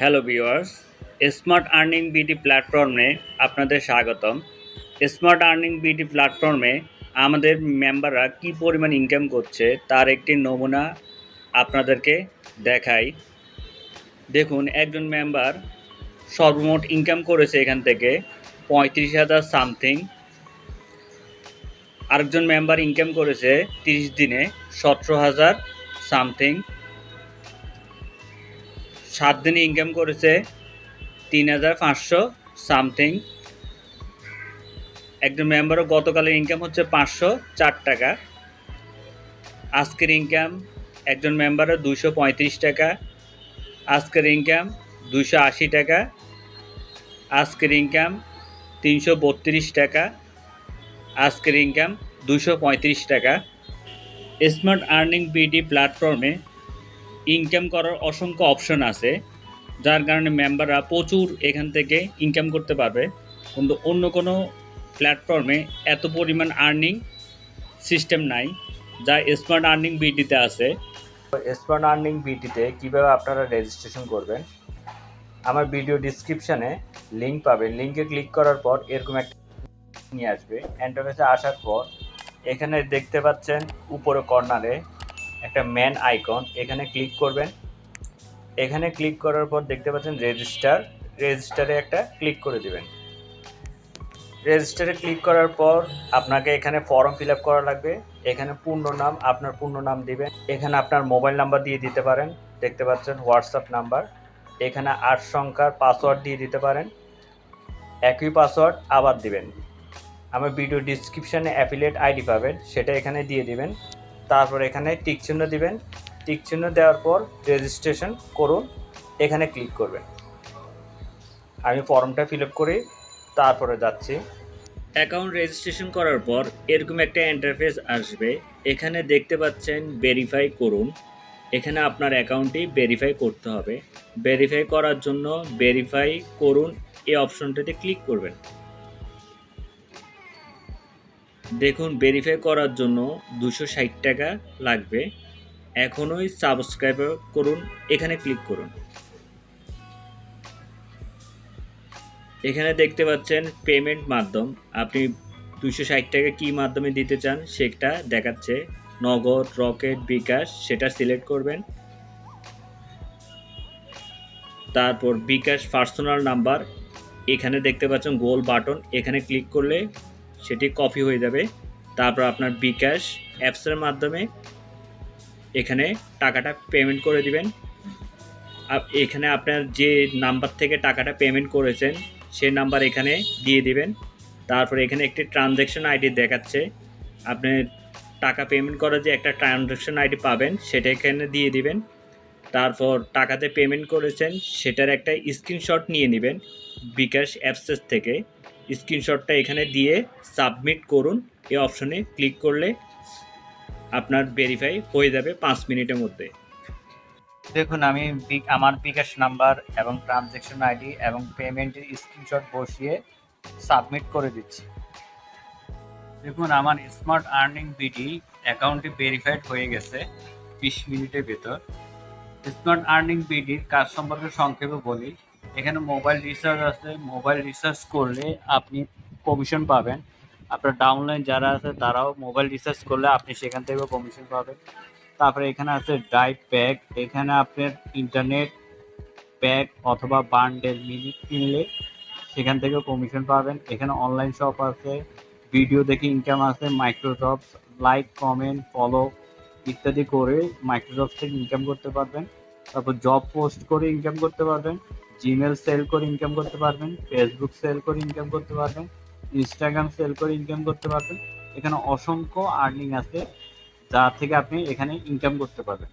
Hello viewers smart earning BD প্ল্যাটফর্মে আপনাদের স্বাগতম। স্মার্ট আর্নিং বিডি প্ল্যাটফর্মে আমাদের মেম্বাররা কি পরিমাণ ইনকাম করছে তার একটি নমুনা আপনাদেরকে দেখাই। দেখুন, একজন মেম্বার সর্বমোট ইনকাম করেছে এখান থেকে পঁয়ত্রিশ হাজার সামথিং আরেকজন মেম্বার ইনকাম করেছে তিরিশ দিনে সতেরো হাজার সামথিং সাত দিনে ইনকাম করেছে তিন হাজার পাঁচশো সামথিং একজন মেম্বারও গতকালের ইনকাম হচ্ছে পাঁচশো চার টাকা। আজকের ইনকাম একজন মেম্বারের দুশো পঁয়ত্রিশ টাকা। আজকের ইনকাম দুশো আশি টাকা। আজকের ইনকাম তিনশো বত্রিশ টাকা। আজকের ইনকাম দুশো পঁয়ত্রিশ টাকা। স্মার্ট আর্নিং বিডি প্ল্যাটফর্মে ইনকাম করার অসংখ্য অপশন আছে, যার কারণে মেম্বাররা প্রচুর এখান থেকে ইনকাম করতে পারবে। কিন্তু অন্য কোনো প্ল্যাটফর্মে এত পরিমাণ আর্নিং সিস্টেম নাই, যা স্মার্ট আর্নিং বিটিতে আছে। স্মার্ট আর্নিং বিটিতে কীভাবে আপনারা রেজিস্ট্রেশন করবেন? আমার ভিডিও ডিসক্রিপশানে লিঙ্ক পাবেন। লিঙ্কে ক্লিক করার পর এরকম একটা নিয়ে আসবে। এন্টারফেসে আসার পর এখানে দেখতে পাচ্ছেন উপরে কর্নারে একটা ম্যান আইকন এখানে ক্লিক করবেন। এখানে ক্লিক করার পর দেখতে পাচ্ছেন রেজিস্টার রেজিস্টারে একটা ক্লিক করে দিবেন। রেজিস্টারে ক্লিক করার পর আপনাকে এখানে ফর্ম ফিল করা লাগবে। এখানে পূর্ণ নাম, আপনার পূর্ণ নাম দিবেন। এখানে আপনার মোবাইল নাম্বার দিয়ে দিতে পারেন। দেখতে পাচ্ছেন হোয়াটসঅ্যাপ নাম্বার এখানে আট সংখ্যার পাসওয়ার্ড দিয়ে দিতে পারেন। একই পাসওয়ার্ড আবার দিবেন। আমার ভিডিও ডিসক্রিপশানে অ্যাফিলিয়েট আইডি পাবেন, সেটা এখানে দিয়ে দিবেন। তারপর এখানে টিক চিহ্ন দিবেন। টিক চিহ্ন দেওয়ার পর রেজিস্ট্রেশন করুন। এখানে ক্লিক করবেন। আমি ফর্মটা ফিল করি, তারপরে যাচ্ছি। অ্যাকাউন্ট রেজিস্ট্রেশন করার পর এরকম একটা ইন্টারফেস আসবে। এখানে দেখতে পাচ্ছেন ভেরিফাই করুন। এখানে আপনার অ্যাকাউন্টটি ভেরিফাই করতে হবে। ভেরিফাই করার জন্য ভেরিফাই করুন, এই অপশনটাতে ক্লিক করবেন। দেখুন ভেরিফাই করার জন্য দুশো ষাট টাকা লাগবে। এখনই সাবস্ক্রাইব করুন, এখানে ক্লিক করুন। এখানে দেখতে পাচ্ছেন পেমেন্ট মাধ্যম। আপনি দুশো ষাট টাকা কী মাধ্যমে দিতে চান, সেটা দেখাচ্ছে। নগদ রকেট বিকাশ, সেটা সিলেক্ট করবেন। তারপর বিকাশ পার্সোনাল নাম্বার এখানে দেখতে পাচ্ছেন গোল বাটন এখানে ক্লিক করলে সেটি কপি হয়ে যাবে। তারপর আপনার বিকাশ অ্যাপসের মাধ্যমে এখানে টাকাটা পেমেন্ট করে দিবেন। এখানে আপনার যে নাম্বার থেকে টাকাটা পেমেন্ট করেছেন, সেই নাম্বার এখানে দিয়ে দিবেন। তারপর এখানে একটি ট্রানজ্যাকশন আইডি দেখাচ্ছে। আপনি টাকা পেমেন্ট করার যে একটা ট্রানজ্যাকশন আইডি পাবেন, সেটা এখানে দিয়ে দিবেন। তারপর টাকাতে পেমেন্ট করেছেন, সেটার একটা স্ক্রিনশট নিয়ে নেবেন বিকাশ অ্যাপসেস থেকে। স্ক্রিনশটটা এখানে দিয়ে সাবমিট করুন। এই অপশনে ক্লিক করলে আপনার ভেরিফাই হয়ে যাবে পাঁচ মিনিটের মধ্যে। দেখুন, আমি আমার বিকাশ নাম্বার এবং ট্রানজ্যাকশন আইডি এবং পেমেন্টের স্ক্রিনশট বসিয়ে সাবমিট করে দিচ্ছি। দেখুন, আমার স্মার্ট আর্নিং বিডি অ্যাকাউন্টটি ভেরিফাইড হয়ে গেছে বিশ মিনিটের ভেতর। স্মার্ট আর্নিং বিডির কাজ সম্পর্কে সংক্ষেপে বলি। এখানে মোবাইল রিচার্জ আছে মোবাইল রিচার্জ করলে আপনি কমিশন পাবেন। আপনার ডাউনলাইন যারা আছে তারাও মোবাইল রিচার্জ করলে আপনি সেখান থেকেও কমিশন পাবেন। তারপরে এখানে আছে ড্রাইভ প্যাক এখানে আপনার ইন্টারনেট প্যাক অথবা বান্ডেল মিনিট কিনলে সেখান থেকেও কমিশন পাবেন। এখানে অনলাইন শপ আছে ভিডিও দেখে ইনকাম আছে মাইক্রোসফট লাইক কমেন্ট ফলো ইত্যাদি করে মাইক্রোসফট থেকে ইনকাম করতে পারবেন। তারপর জব পোস্ট করে ইনকাম করতে পারবেন। জিমেল সেল করে ইনকাম করতে পারবেন ফেসবুক সেল করে ইনকাম করতে পারবেন ইনস্টাগ্রাম সেল করে ইনকাম করতে পারবেন। এখানে অসংখ্য আর্নিং আছে, যা থেকে আপনি এখানে ইনকাম করতে পারবেন।